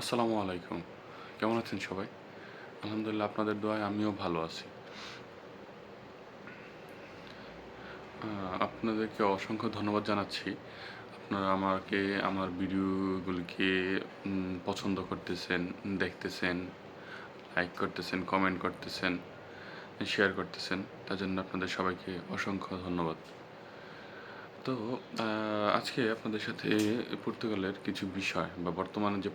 আসসালামু আলাইকুম। কেমন আছেন সবাই? আলহামদুলিল্লাহ আপনাদের দোয়ায় আমিও ভালো আছি। আপনাদেরকে অসংখ্য ধন্যবাদ জানাচ্ছি। আপনারা আমাকে, আমার ভিডিওগুলিকে পছন্দ করতেছেন, দেখতেছেন লাইক করতেছেন কমেন্ট করতেছেন শেয়ার করতেছেন, তার জন্য আপনাদের সবাইকে অসংখ্য ধন্যবাদ। তো আজকে আপনাদের সাথে পর্তুগালের কিছু বিষয় বা বর্তমানে যে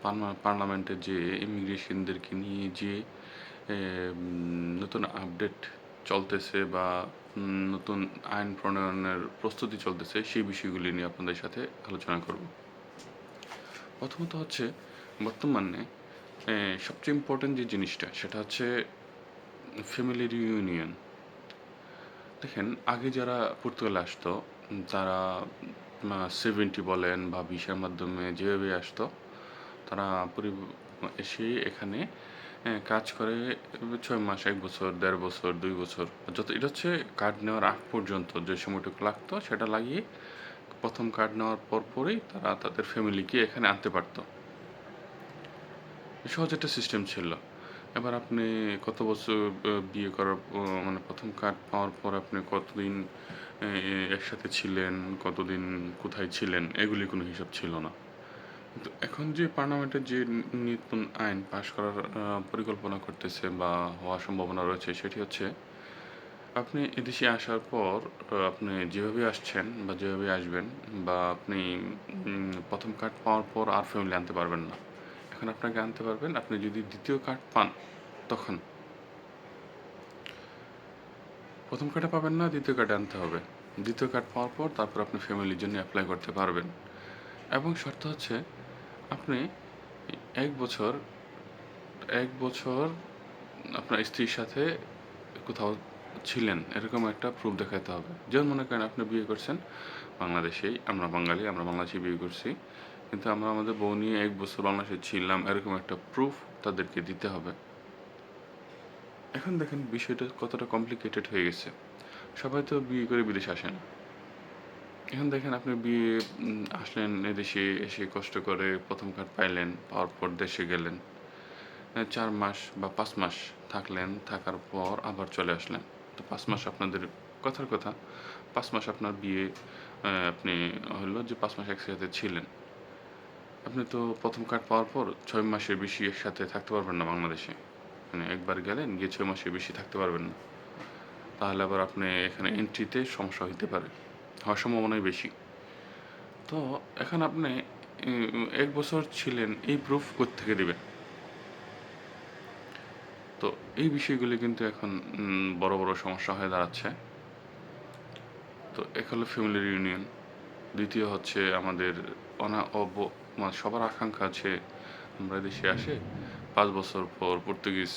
পার্লামেন্টে যে ইমিগ্রেশনদেরকে নিয়ে যে নতুন আপডেট চলতেছে বা নতুন আইন প্রণয়নের প্রস্তুতি চলতেছে, সেই বিষয়গুলি নিয়ে আপনাদের সাথে আলোচনা করব। প্রথমত হচ্ছে, বর্তমানে সবচেয়ে ইম্পর্টেন্ট যে জিনিসটা, সেটা হচ্ছে ফ্যামিলি রিউনিয়ন দেখেন, আগে যারা পর্তুগালে আসতো তারা সেভেন্টি বলেন বা ভিসার মাধ্যমে যেভাবে আসতো, তারা পরি, এসে এখানে কাজ করে ছয় মাস, এক বছর, দেড় বছর, দুই বছর। যত, এটা হচ্ছে কার্ড নেওয়ার আগ পর্যন্ত যে সময়টুকু লাগতো, সেটা লাগিয়ে প্রথম কার্ড নেওয়ার পর পরেই তারা তাদের ফ্যামিলিকে এখানে আনতে পারতো। সহজ একটা সিস্টেম ছিল। এবার আপনি কত বছর বিয়ে করার মানে প্রথম কার্ড পাওয়ার পর আপনি কতদিন একসাথে ছিলেন, কতদিন কোথায় ছিলেন, এগুলি কোনো হিসাব ছিল না। তো এখন যে পার্লামেন্টের যে নতুন আইন পাশ করার পরিকল্পনা করতেছে বা হওয়ার সম্ভাবনা রয়েছে, সেটি হচ্ছে আপনি এদেশে আসার পর আপনি যেভাবে আসছেন বা যেভাবে আসবেন বা আপনি প্রথম কার্ড পাওয়ার পর আর ফ্যামিলি আনতে পারবেন না। এখন আপনাকে আনতে পারবেন, আপনি যদি দ্বিতীয় কার্ড পান, তখন। প্রথম কার্ডে পাবেন না, দ্বিতীয় কার্ডে আনতে হবে। দ্বিতীয় কার্ড পাওয়ার পর তারপর আপনি ফ্যামিলির জন্য অ্যাপ্লাই করতে পারবেন। এবং শর্ত হচ্ছে, আপনি এক বছর এক বছর আপনার স্ত্রীর সাথে কোথাও ছিলেন, এরকম একটা প্রুফ দেখাতে হবে। যেমন মনে করেন আপনি বিয়ে করছেন, বাংলাদেশেই আমরা বাঙালি, আমরা বাংলাদেশে বিয়ে করছি। কিন্তু আমরা আমাদের বউ নিয়ে এক বছর বাংলাদেশে ছিলাম, এরকম একটা প্রুফ তাদেরকে দিতে হবে। এখন দেখেন বিষয়টা কতটা কমপ্লিকেটেড হয়ে গেছে। সবাই তো বিয়ে করে বিদেশে আসে না এখন দেখেন আপনি বিয়ে আসলেন এদেশে, এসে কষ্ট করে প্রথম কার্ড পাইলেন, পাওয়ার পর দেশে গেলেন। চার মাস বা পাঁচ মাস থাকলেন, থাকার পর আবার চলে আসলেন। তো পাঁচ মাস আপনাদের কথার কথা। পাঁচ মাস আপনার বিয়ে আপনি হলো যে পাঁচ মাস একসাথে ছিলেন। আপনি তো প্রথম কার্ড পাওয়ার পর ছয় মাসের বেশি একসাথে থাকতে পারবেন না বাংলাদেশে। মানে একবার গেলেন, গিয়ে ছয় মাসের বেশি থাকতে পারবেন না। তাহলে আবার আপনি এখানে এন্ট্রিতে সমস্যা হইতে পারে। হওয়ার সম্ভাবনাই বেশি। তো এখন আপনি এক বছর ছিলেন, এই প্রুফ থেকে দেবেন? তো এই বিষয়গুলি কিন্তু এখন বড় বড় সমস্যা হয়ে দাঁড়াচ্ছে। তো এক হলো ফ্যামিলি ইউনিয়ন দ্বিতীয় হচ্ছে আমাদের অনা অব মানে সবার আকাঙ্ক্ষা আছে, আমরা দেশে আসে পাঁচ বছর পর পর্তুগিজ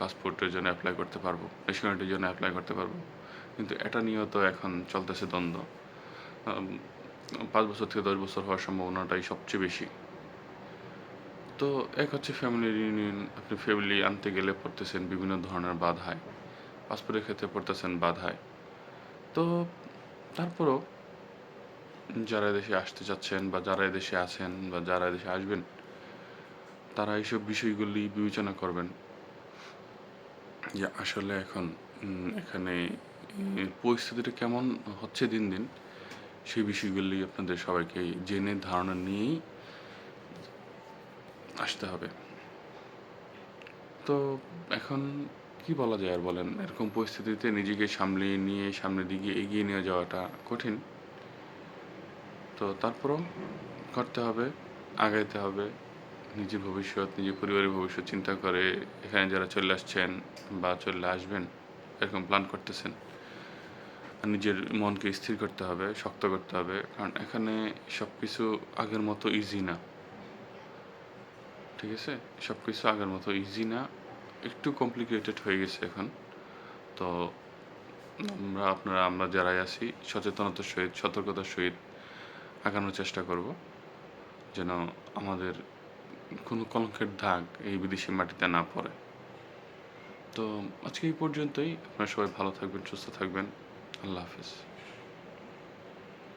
পাসপোর্টের জন্য অ্যাপ্লাই করতে পারব ন্যাশনালিটির জন্য অ্যাপ্লাই করতে পারব। কিন্তু এটা নিয়েও তো এখন চলতেছে দ্বন্দ্ব। পাঁচ বছর থেকে দশ বছর হওয়ার সম্ভাবনাটাই সবচেয়ে বেশি। তো এক হচ্ছে ফ্যামিলি ইউনিয়ন আপনি ফ্যামিলি আনতে গেলে পড়তেছেন, বিভিন্ন ধরনের বাধায় পাসপোর্টের ক্ষেত্রে পড়তেছেন বাধায় তো তারপরও যারা দেশে আসতে চাচ্ছেন বা যারা এদেশে আছেন বা যারা এদেশে আসবেন, তারা এইসব বিষয়গুলি বিবেচনা করবেন যে আসলে এখন এখানে পরিস্থিতিটা কেমন হচ্ছে দিন দিন, সেই বিষয়গুলি আপনাদের সবাইকে জেনে, ধারণা নিয়েই আসতে হবে। তো এখন কি বলা যায় আর বলেন? এরকম পরিস্থিতিতে নিজেকে সামলিয়ে নিয়ে, সামনের দিকে এগিয়ে নিয়ে যাওয়াটা কঠিন। তো তারপরও করতে হবে, আগাইতে হবে। নিজের ভবিষ্যৎ, নিজের পরিবারের ভবিষ্যৎ চিন্তা করে এখানে যারা চলে আসছেন বা চলে আসবেন, এরকম প্ল্যান করতেছেন। নিজের মনকে স্থির করতে হবে, শক্ত করতে হবে, কারণ এখানে সব কিছু আগের মতো ইজি না। ঠিক আছে? সব কিছু আগের মতো ইজি না। একটু কমপ্লিকেটেড হয়ে গেছে এখন। তো আমরা, আপনারা, আমরা যারাই আছি, সচেতনতার সহিত, সতর্কতার সহিত আগানোর চেষ্টা করব, যেন আমাদের কোনো কলঙ্কের দাগ এই বিদেশি মাটিতে না পড়ে। তো আজকে এই পর্যন্তই। আপনারা সবাই ভালো থাকবেন, সুস্থ থাকবেন। আল্লাহ হাফিজ।